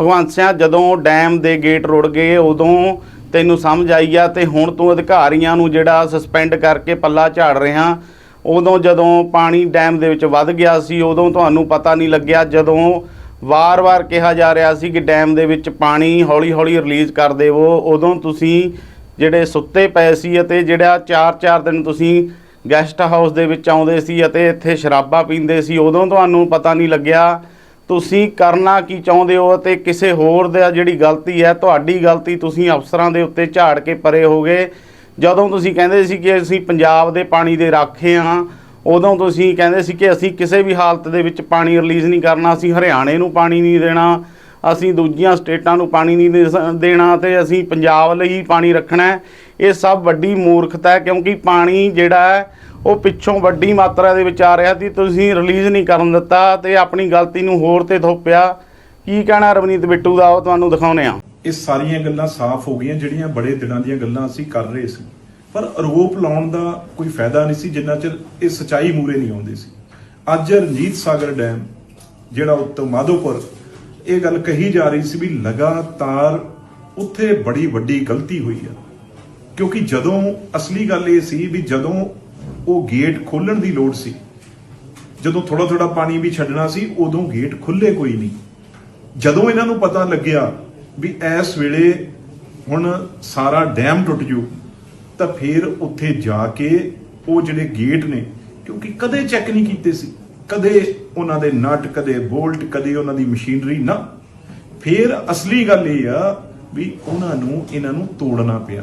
ਭਗਵੰਤ ਸਿੰਘ ਜਦੋਂ ਡੈਮ ਦੇ ਗੇਟ ਰੁੜ ਗਏ, ਉਦੋਂ ਤੈਨੂੰ ਸਮਝ ਆਈ ਆ ਤੇ ਹੁਣ ਤੂੰ ਅਧਿਕਾਰੀਆਂ ਨੂੰ ਜਿਹੜਾ ਸਸਪੈਂਡ ਕਰਕੇ ਪੱਲਾ ਝਾੜ ਰਿਹਾ। ਉਦੋਂ ਜਦੋਂ ਪਾਣੀ ਡੈਮ ਦੇ ਵਿੱਚ ਵੱਧ ਗਿਆ ਸੀ, ਉਦੋਂ ਤੁਹਾਨੂੰ ਪਤਾ ਨਹੀਂ ਲੱਗਿਆ, ਜਦੋਂ ਵਾਰ-ਵਾਰ ਕਿਹਾ ਜਾ ਰਿਹਾ ਸੀ ਕਿ ਡੈਮ ਦੇ ਵਿੱਚ ਪਾਣੀ ਹੌਲੀ-ਹੌਲੀ ਰਿਲੀਜ਼ ਕਰ ਦੇਵੋ, ਉਦੋਂ ਤੁਸੀਂ ਜਿਹੜੇ ਸੁੱਤੇ ਪਏ ਸੀ ਅਤੇ ਜਿਹੜਾ 4-4 ਦਿਨ ਤੁਸੀਂ ਗੈਸਟ ਹਾਊਸ ਦੇ ਵਿੱਚ ਆਉਂਦੇ ਸੀ ਅਤੇ ਇੱਥੇ ਸ਼ਰਾਬਾਂ ਪੀਂਦੇ ਸੀ, ਉਦੋਂ ਤੁਹਾਨੂੰ ਪਤਾ ਨਹੀਂ ਲੱਗਿਆ ਤੁਸੀਂ ਕਰਨਾ ਕੀ ਚਾਹੁੰਦੇ ਹੋ ਅਤੇ ਕਿਸੇ ਹੋਰ ਦਾ ਜਿਹੜੀ ਗਲਤੀ ਹੈ, ਤੁਹਾਡੀ ਗਲਤੀ ਤੁਸੀਂ ਅਫਸਰਾਂ ਦੇ ਉੱਤੇ ਝਾੜ ਕੇ ਪਰੇ ਹੋਗੇ। ਜਦੋਂ ਤੁਸੀਂ ਕਹਿੰਦੇ ਸੀ ਕਿ ਅਸੀਂ ਪੰਜਾਬ ਦੇ ਪਾਣੀ ਦੇ ਰਾਖੇ ਹਾਂ, ਉਦੋਂ ਤੁਸੀਂ ਕਹਿੰਦੇ ਸੀ ਕਿ ਅਸੀਂ ਕਿਸੇ ਵੀ ਹਾਲਤ ਦੇ ਵਿੱਚ ਪਾਣੀ ਰਿਲੀਜ਼ ਨਹੀਂ ਕਰਨਾ, ਅਸੀਂ ਹਰਿਆਣੇ ਨੂੰ ਪਾਣੀ ਨਹੀਂ ਦੇਣਾ, ਅਸੀਂ ਦੂਜੀਆਂ ਸਟੇਟਾਂ ਨੂੰ ਪਾਣੀ ਨਹੀਂ ਦੇ ਸ- ਦੇਣਾ ਤੇ ਅਸੀਂ ਪੰਜਾਬ ਲਈ ਹੀ ਪਾਣੀ ਰੱਖਣਾ ਇਹ ਸਭ ਵੱਡੀ ਮੂਰਖਤਾ ਹੈ ਕਿਉਂਕਿ ਪਾਣੀ ਜਿਹੜਾ ਉਹ ਪਿੱਛੋਂ ਵੱਡੀ ਮਾਤਰਾ ਦੇ ਵਿੱਚ ਆ ਰਿਹਾ ਸੀ, ਤੁਸੀਂ ਰਿਲੀਜ਼ ਨਹੀਂ ਕਰਨ ਦਿੱਤਾ ਤੇ ਆਪਣੀ ਗਲਤੀ ਨੂੰ ਹੋਰ ਤੇ ਥੋਪਿਆ। ਕੀ ਕਹਿਣਾ ਰਵਨੀਤ ਬਿੱਟੂ ਦਾ, ਉਹ ਤੁਹਾਨੂੰ ਦਿਖਾਉਨੇ ਆ ਇਹ ਸਾਰੀਆਂ ਗੱਲਾਂ ਸਾਫ਼ ਹੋ ਗਈਆਂ, ਜਿਹੜੀਆਂ ਬੜੇ ਦਿਨਾਂ ਦੀਆਂ ਗੱਲਾਂ ਅਸੀਂ ਕਰ ਰਹੇ ਸੀ। ਪਰ ਆਰੋਪ ਲਾਉਣ ਦਾ ਕੋਈ ਫਾਇਦਾ ਨਹੀਂ ਸੀ, ਜਿੰਨਾ ਚਿਰ ਇਹ ਸਚਾਈ ਮੂਰੇ ਨਹੀਂ ਆਉਂਦੀ ਸੀ। ਅੱਜ ਰਣਜੀਤ ਸਾਗਰ ਡੈਮ, ਜਿਹੜਾ ਉੱਤੋਂ ਮਾਧੋਪੁਰ, ਇਹ ਗੱਲ ਕਹੀ ਜਾ ਰਹੀ ਸੀ ਵੀ ਲਗਾਤਾਰ ਉੱਥੇ ਬੜੀ ਵੱਡੀ ਗਲਤੀ ਹੋਈ ਆ। ਕਿਉਂਕਿ ਜਦੋਂ ਅਸਲੀ ਗੱਲ ਇਹ ਸੀ ਵੀ ਜਦੋਂ ਉਹ ਗੇਟ ਖੋਲਣ ਦੀ ਲੋੜ ਸੀ। ਜਦੋਂ ਥੋੜਾ ਥੋੜਾ ਪਾਣੀ ਵੀ ਛੱਡਣਾ ਸੀ, ਉਦੋਂ ਗੇਟ ਖੁੱਲੇ ਕੋਈ ਨਹੀਂ। ਜਦੋਂ ਇਹਨਾਂ ਨੂੰ ਪਤਾ ਲੱਗਿਆ ਵੀ ਇਸ ਵੇਲੇ ਹੁਣ ਸਾਰਾ ਡੈਮ ਟੁੱਟ ਜੂ, ਤਾਂ ਫਿਰ ਉੱਥੇ ਜਾ ਕੇ ਉਹ ਜਿਹੜੇ ਗੇਟ ਨੇ, ਕਿਉਂਕਿ ਕਦੇ ਚੈੱਕ ਨਹੀਂ ਕੀਤੇ ਸੀ। ਕਦੇ ਉਹਨਾਂ ਦੇ ਨਟ, ਕਦੇ ਬੋਲਟ, ਕਦੇ ਉਹਨਾਂ ਦੀ ਮਸ਼ੀਨਰੀ ਨਾ। ਫਿਰ ਅਸਲੀ ਗੱਲ ਇਹ ਆ ਵੀ ਉਹਨਾਂ ਨੂੰ ਇਹਨਾਂ ਨੂੰ ਤੋੜਨਾ ਪਿਆ।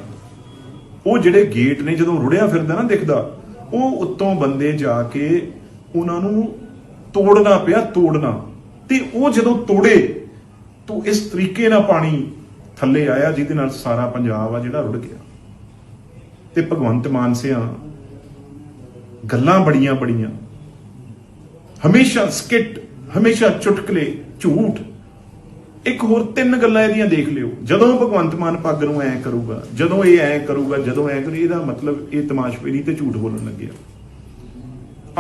ਉਹ ਜਿਹੜੇ ਗੇਟ ਨੇ, ਜਦੋਂ ਰੁੜਿਆ ਫਿਰਦਾ ਨਾ ਦਿਖਦਾ ਉਹ ਉੱਤੋਂ ਬੰਦੇ ਜਾ ਕੇ ਉਹਨਾਂ ਨੂੰ ਤੋੜਨਾ ਪਿਆ, ਤੋੜਨਾ। ਤੇ ਉਹ ਜਦੋਂ ਤੋੜੇ, ਤਾਂ ਇਸ ਤਰੀਕੇ ਨਾਲ ਪਾਣੀ ਥੱਲੇ ਆਇਆ, ਜਿਹਦੇ ਨਾਲ ਸਾਰਾ ਪੰਜਾਬ ਆ ਜਿਹੜਾ ਰੁੜ ਗਿਆ। ਤੇ ਭਗਵੰਤ ਮਾਨ ਸਿਆ ਗੱਲਾਂ ਬੜੀਆਂ ਬੜੀਆਂ ਹਮੇਸ਼ਾ ਸਕਿੱਟ, ਹਮੇਸ਼ਾ ਚੁਟਕਲੇ, ਝੂਠ। ਇੱਕ ਹੋਰ ਤਿੰਨ ਗੱਲਾਂ ਇਹਦੀਆਂ ਦੇਖ ਲਿਓ। ਜਦੋਂ ਭਗਵੰਤ ਮਾਨ ਪੱਗ ਨੂੰ ਐ ਕਰੂਗਾ, ਜਦੋਂ ਇਹ ਐ ਕਰੂਗਾ, ਜਦੋਂ ਐ ਕਰੂ ਇਹਦਾ ਮਤਲਬ ਇਹ ਤਮਾਸ਼ਬੀਨੀ ਤੇ ਝੂਠ ਬੋਲਣ ਲੱਗਿਆ।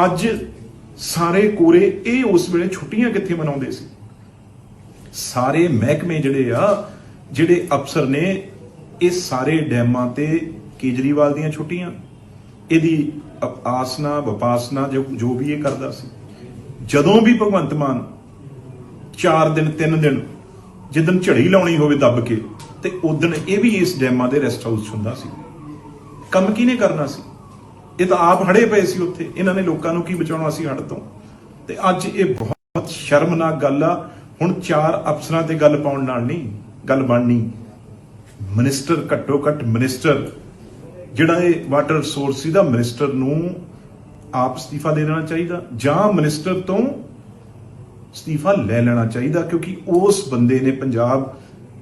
ਅੱਜ ਸਾਰੇ ਕੋਰੇ ਇਹ ਉਸ ਵੇਲੇ ਛੁੱਟੀਆਂ ਕਿੱਥੇ ਮਨਾਉਂਦੇ ਸੀ? ਸਾਰੇ ਮਹਿਕਮੇ ਜਿਹੜੇ ਆ, ਜਿਹੜੇ ਅਫਸਰ ਨੇ, ਇਹ ਸਾਰੇ ਡੈਮਾਂ ਤੇ ਕੇਜਰੀਵਾਲ ਦੀਆਂ ਛੁੱਟੀਆਂ। ਇਹਦੀ ਆਸਨਾ, ਵਪਾਸਨਾ ਜੋ ਜੋ ਵੀ ਇਹ ਕਰਦਾ ਸੀ। ਜਦੋਂ ਵੀ ਭਗਵੰਤ ਮਾਨ 4 ਦਿਨ 3 ਦਿਨ ਜਿੱਦਨ ਝੜੀ ਲਾਉਣੀ ਹੋਵੇ ਦੱਬ ਕੇ, ਤੇ ਉਦਣ ਇਹ ਵੀ ਇਸ ਡੈਮਾਂ ਦੇ ਰੈਸਟ ਹਾਊਸ ਹੁੰਦਾ ਸੀ। ਕੰਮ ਕਿਹਨੇ ਕਰਨਾ ਸੀ? ਇਹ ਤਾਂ ਆਪ ਹੜੇ ਪਏ ਸੀ ਉੱਥੇ। ਇਹਨਾਂ ਨੇ ਲੋਕਾਂ ਨੂੰ ਕੀ ਬਚਾਉਣਾ ਸੀ ਹੜ ਤੋਂ? ਤੇ ਅੱਜ ਇਹ ਬਹੁਤ ਸ਼ਰਮਨਾਕ ਗੱਲ ਆ। ਹੁਣ ਚਾਰ ਅਫਸਰਾਂ ਤੇ ਗੱਲ ਪਾਉਣ ਨਾਲ ਨਹੀਂ, ਗੱਲ ਬਣਨੀ। ਮਿਨਿਸਟਰ ਘੱਟੋ ਘੱਟ ਮਿਨਿਸਟਰ ਜਿਹੜਾ ਇਹ ਵਾਟਰ ਰਿਸੋਰਸ ਸੀ ਦਾ ਮਿਨਿਸਟਰ ਨੂੰ ਆਪ ਅਸਤੀਫਾ ਦੇ ਦੇਣਾ ਚਾਹੀਦਾ। ਜਾਂ ਮਿਨਿਸਟਰ ਤੋਂ ਅਸਤੀਫਾ ਲੈ ਲੈਣਾ ਚਾਹੀਦਾ ਕਿਉਂਕਿ ਉਸ ਬੰਦੇ ਨੇ ਪੰਜਾਬ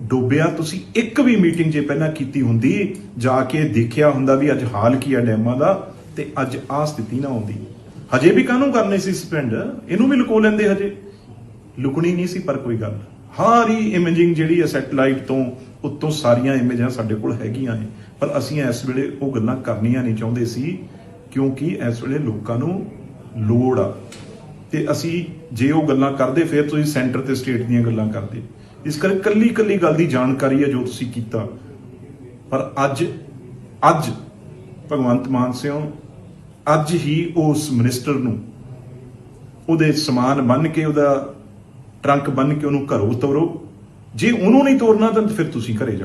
ਡੋਬਿਆ। ਤੁਸੀਂ ਇੱਕ ਵੀ ਮੀਟਿੰਗ ਜੇ ਪਹਿਲਾਂ ਕੀਤੀ ਹੁੰਦੀ, ਜਾ ਕੇ ਦੇਖਿਆ ਹੁੰਦਾ ਵੀ ਅੱਜ ਹਾਲ ਕੀ ਆ ਡੈਮਾਂ ਦਾ ਤੇ ਅੱਜ ਆਹ ਸਥਿਤੀ ਨਾ ਆਉਂਦੀ। ਹਜੇ ਵੀ ਕਾਹਨੂੰ ਕਰਨੇ ਸੀ ਸਪੈਂਡ? ਇਹਨੂੰ ਵੀ ਲੁਕੋ ਲੈਂਦੇ ਹਜੇ। ਲੁਕਣੀ ਨਹੀਂ ਸੀ, ਪਰ ਕੋਈ ਗੱਲ। ਹਾਰੀ ਇਮੇਜਿੰਗ ਜਿਹੜੀ ਹੈ ਸੈਟਲਾਈਟ ਤੋਂ, ਉੱਤੋਂ ਸਾਰੀਆਂ ਇਮੇਜਾਂ ਸਾਡੇ ਕੋਲ ਹੈਗੀਆਂ ਨੇ। ਪਰ ਅਸੀਂ ਇਸ ਵੇਲੇ ਉਹ ਗੱਲਾਂ ਕਰਨੀਆਂ ਨਹੀਂ ਚਾਹੁੰਦੇ ਸੀ, ਕਿਉਂਕਿ ਇਸ ਵੇਲੇ ਲੋਕਾਂ ਨੂੰ ਲੋੜ ਆ। ਤੇ ਅਸੀਂ ਜੇ ਉਹ ਗੱਲਾਂ ਕਰਦੇ, ਫਿਰ ਤੁਸੀਂ ਸੈਂਟਰ ਤੇ ਸਟੇਟ ਦੀਆਂ ਗੱਲਾਂ ਕਰਦੇ। ਇਸ ਕਰਕੇ ਕੱਲੀ ਕੱਲੀ ਗੱਲ ਦੀ ਜਾਣਕਾਰੀ ਹੈ ਜੋ ਤੁਸੀਂ ਕੀਤਾ। ਪਰ ਅੱਜ ਅੱਜ ਭਗਵੰਤ ਮਾਨ ਸਿੰਘ ਅੱਜ ਹੀ ਉਸ ਮਿਨਿਸਟਰ ਨੂੰ ਉਹਦੇ ਸਮਾਨ ਬੰਨ ਕੇ, ਉਹਦਾ ਟਰੰਕ ਬੰਨ ਕੇ ਉਹਨੂੰ ਘਰੋਂ ਤੋਰੋ ਜੇ ਉਹਨੂੰ ਨਹੀਂ ਤੋਰਨਾ, ਤਾਂ ਫਿਰ ਤੁਸੀਂ ਘਰੇ ਜਾਓ।